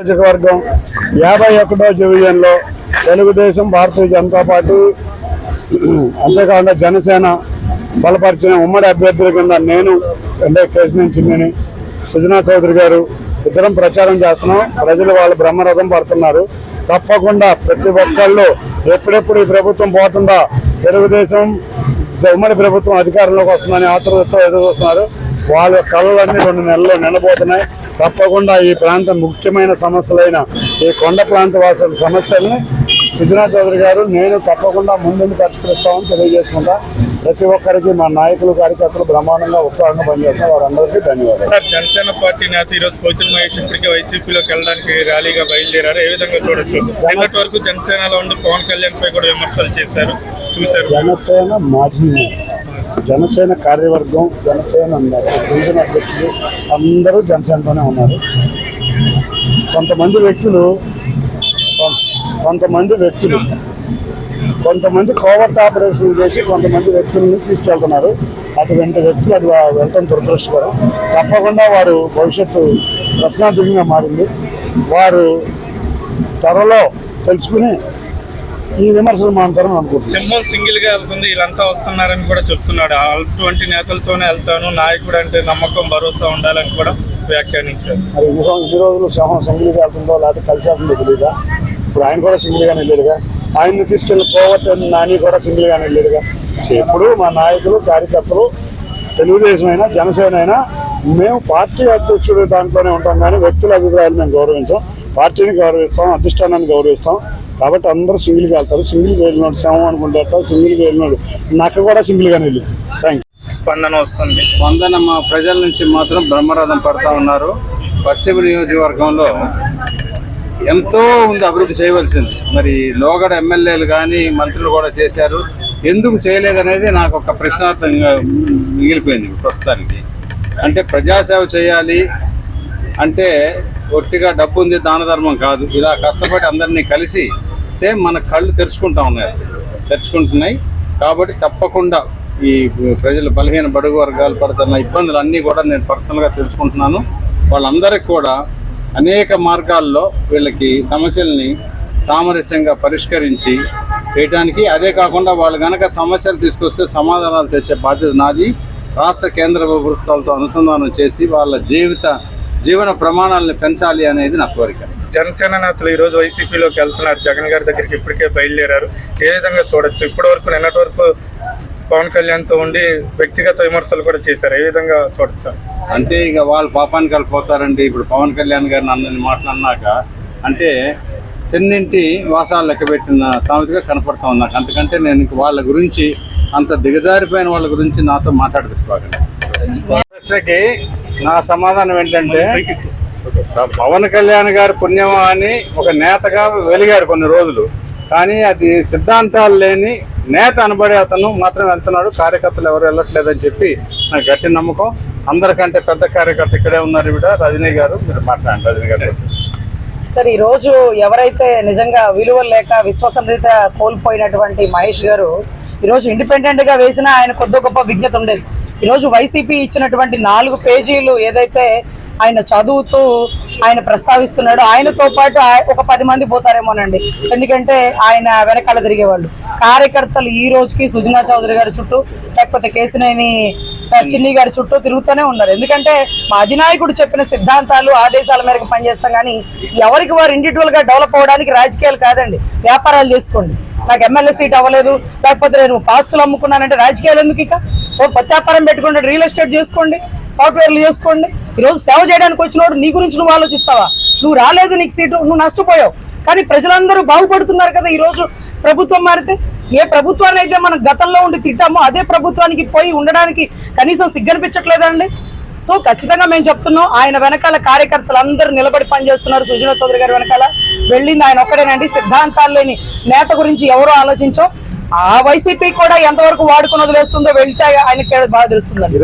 నియోజకవర్గం యాభై ఒకటో డివిజన్లో తెలుగుదేశం భారతీయ జనతా పార్టీ అంతేకాకుండా జనసేన బలపరిచిన ఉమ్మడి అభ్యర్థుల కింద నేను అంటే నుంచి నేను సుజనా చౌదరి గారు ఇద్దరం ప్రచారం చేస్తున్నాం. ప్రజలు వాళ్ళు బ్రహ్మరథం పడుతున్నారు. తప్పకుండా ప్రతి ఒక్కళ్ళు ఎప్పుడెప్పుడు ఈ ప్రభుత్వం పోతుందా? తెలుగుదేశం ఉమ్మడి ప్రభుత్వం అధికారంలోకి వస్తుందని ఆతృతతో ఎదురు చూస్తున్నారు. వాళ్ళ కళలన్నీ రెండు నెలలు నిండబోతున్నాయి. తప్పకుండా ఈ ప్రాంతం ముఖ్యమైన సమస్యలైన ఈ కొండ ప్రాంత వాసుల సమస్యల్ని సుజనా చౌదరి గారు నేను తప్పకుండా ముందుండి పరిష్కరిస్తామని తెలియజేసుకుంటా. ప్రతి ఒక్కరికి మా నాయకులు కార్యకర్తలు బ్రహ్మాండంగా ఉత్సాహంగా పనిచేస్తున్నారు వారందరికీ ధన్యవాదాలు. సార్ జనసేన పార్టీ నేత ఈరోజు పోతుల మహేష్ ఇప్పటికే వైసీపీలోకి వెళ్ళడానికి ర్యాలీగా బయలుదేరారు. ఏ విధంగా చూడొచ్చు? నిన్నటి వరకు జనసేనలో ఉండి పవన్ కళ్యాణ్ పై కూడా విమర్శలు చూశారు. జనసేన మాజీ జనసేన కార్యవర్గం జనసేన డివిజన్ అధ్యక్షులు అందరూ జనసేనతోనే ఉన్నారు. కొంతమంది వ్యక్తులు కొం- కొంతమంది వ్యక్తులు కొంతమంది కోవర్ట్ ఆపరేషన్ చేసి కొంతమంది వ్యక్తులను తీసుకెళ్తున్నారు. అటువంటి వ్యక్తులు అది వెళ్ళటం దురదృష్టకరం. తప్పకుండా వారు భవిష్యత్తు ప్రశ్నార్థకంగా మారింది. వారు త్వరలో తెలుసుకుని ఈ విమర్శలు మానుతారని అనుకుంటున్నాను సింహం సింగిల్గా వెళ్తుంది వీళ్ళంతా వస్తున్నారని కూడా చెప్తున్నాడు అటువంటి నేతలతోనే వెళ్తాను నాయకుడు అంటే నమ్మకం భరోసా ఉండాలని కూడా వ్యాఖ్యానించారు. మరి ఇన్ని రోజులు సింహం సింగిల్గా వెళ్తుందో లేకపోతే కలిసి వెళ్తుందో తెలియదా ఇప్పుడు ఆయన కూడా సింగిల్గానే వెళ్ళాడుగా. ఆయన్ని తీసుకెళ్ళి పోవచ్చని నాని కూడా సింగిల్గానే వెళ్ళాడుగా. సో ఎప్పుడు మా నాయకులు కార్యకర్తలు తెలుగుదేశం అయినా జనసేన అయినా మేము పార్టీ అధ్యక్షుడు దాంట్లోనే ఉంటాం కానీ వ్యక్తుల అభిప్రాయాలు మేము గౌరవించాం. పార్టీని గౌరవిస్తాం అధిష్టానాన్ని గౌరవిస్తాం. కాబట్టి అందరూ సింగిల్గా వెళ్తారు. సింగిల్గా వెళ్ళినాడు సింహం అనుకుంటే సింగిల్గా వెళ్ళినాడు. నక్క కూడా సింగిల్గానే వెళ్ళి. థ్యాంక్ యూ స్పందన వస్తుంది. స్పందన మా ప్రజల నుంచి మాత్రం బ్రహ్మరథం పడతా ఉన్నారు. పశ్చిమ నియోజకవర్గంలో ఎంతో ఉంది అభివృద్ధి చేయవలసింది. మరి లోగడ ఎమ్మెల్యేలు కానీ మంత్రులు కూడా చేశారు. ఎందుకు చేయలేదనేది నాకు ఒక ప్రశ్నార్థంగా మిగిలిపోయింది ప్రస్తుతానికి. అంటే ప్రజాసేవ చేయాలి అంటే ఒట్టిగా డబ్బు ఉంది దాన ధర్మం కాదు. ఇలా కష్టపడి అందరినీ కలిసి అయితే మన కళ్ళు తెరుచుకుంటా ఉన్నాయి. తెరుచుకుంటున్నాయి. కాబట్టి తప్పకుండా ఈ ప్రజలు బలహీన బడుగు వర్గాలు పడుతున్న ఇబ్బందులు అన్నీ కూడా నేను పర్సనల్గా తెలుసుకుంటున్నాను. వాళ్ళందరికీ కూడా అనేక మార్గాల్లో వీళ్ళకి సమస్యల్ని సామరస్యంగా పరిష్కరించి చేయడానికి అదే కాకుండా వాళ్ళు కనుక సమస్యలు తీసుకొస్తే సమాధానాలు తెచ్చే బాధ్యత నాది. రాష్ట్ర కేంద్ర ప్రభుత్వాలతో అనుసంధానం చేసి వాళ్ళ జీవిత జీవన ప్రమాణాలను పెంచాలి అనేది నా కోరిక. జనసేన నేతలు ఈ రోజు వైసీపీలోకి వెళ్తున్నారు. జగన్ గారి దగ్గరికి ఇప్పటికే బయలుదేరారు. ఏ విధంగా చూడొచ్చు? ఇప్పటి వరకు నిన్నటి వరకు పవన్ కళ్యాణ్తో ఉండి వ్యక్తిగత విమర్శలు కూడా చేశారు. ఏ విధంగా చూడొచ్చు? అంటే ఇక వాళ్ళు పాపానికి వెళ్ళిపోతారండి ఇప్పుడు పవన్ కళ్యాణ్ గారు నన్ను మాట్లాడినాక అంటే తిన్నింటి వాసాలు లెక్క పెట్టిన సామెతగా కనపడతా ఉంది నాకు. అంతకంటే నేను ఇంక వాళ్ళ గురించి అంత దిగజారిపోయిన వాళ్ళ గురించి నాతో మాట్లాడిపిస్తాను ప్రశ్నకి నా సమాధానం ఏంటంటే పవన్ కళ్యాణ్ గారి పుణ్యం అని ఒక నేతగా వెలిగాడు కొన్ని రోజులు. కానీ అది సిద్ధాంతాలు లేని నేత అనబడే అతను మాత్రం వెళ్తున్నాడు. కార్యకర్తలు ఎవరు వెళ్ళట్లేదని చెప్పి నాకు గట్టి నమ్మకం. అందరికంటే పెద్ద కార్యకర్త ఇక్కడే ఉన్నారు ఇవిడ రజనీ గారు. మీరు మాట్లాడండి రజనీ గారు సార్ ఈరోజు ఎవరైతే నిజంగా విలువలు లేక విశ్వసనీయత కోల్పోయినటువంటి మహేష్ గారు ఈరోజు ఇండిపెండెంట్గా వేసినా ఆయన కొద్ది గొప్ప విజ్ఞత ఉండేది. ఈరోజు వైసీపీ ఇచ్చినటువంటి నాలుగు పేజీలు ఏదైతే ఆయన చదువుతూ ఆయన ప్రస్తావిస్తున్నాడు. ఆయనతో పాటు ఆయ- ఒక పది మంది పోతారేమోనండి. ఎందుకంటే ఆయన వెనకాల తిరిగేవాళ్ళు. కార్యకర్తలు ఈ రోజుకి సుజనా చౌదరి గారి చుట్టూ లేకపోతే కేసినేని చిన్ని గారి చుట్టూ తిరుగుతూనే ఉన్నారు. ఎందుకంటే మా అధినాయకుడు చెప్పిన సిద్ధాంతాలు ఆదేశాల మేరకు పనిచేస్తాం కానీ ఎవరికి వారు ఇండివిజువల్గా డెవలప్ అవ్వడానికి రాజకీయాలు కాదండి. వ్యాపారాలు చేసుకోండి. నాకు ఎమ్మెల్యే సీట్ అవ్వలేదు లేకపోతే నేను పాస్తులు అమ్ముకున్నానంటే రాజకీయాలు ఎందుకు ఇక? ఓ పత్యాపారం పెట్టుకుంటే రియల్ ఎస్టేట్ చేసుకోండి. సాఫ్ట్వేర్లు చేసుకోండి. ఈరోజు సేవ చేయడానికి వచ్చినోడు నీ గురించి నువ్వు ఆలోచిస్తావా? నువ్వు రాలేదు నీకు సీటు నువ్వు నష్టపోయావు. కానీ ప్రజలందరూ బాగుపడుతున్నారు కదా ఈరోజు ప్రభుత్వం మారితే? ఏ ప్రభుత్వాన్ని అయితే మనం గతంలో ఉండి తిట్టామో అదే ప్రభుత్వానికి పోయి ఉండడానికి కనీసం సిగ్గనిపించట్లేదండి? సో ఖచ్చితంగా మేము చెప్తున్నాం ఆయన వెనకాల కార్యకర్తలు అందరూ నిలబడి పనిచేస్తున్నారు. సుజనా చౌదరి గారి వెనకాల వెళ్ళింది ఆయన ఒక్కడేనండి. సిద్ధాంతాలు లేని నేత గురించి ఎవరో ఆలోచించో ఆ వైసీపీ కూడా ఎంతవరకు వాడుకుని వదిలేస్తుందో వెళ్తే ఆయనకి బాగా తెలుస్తుందండి.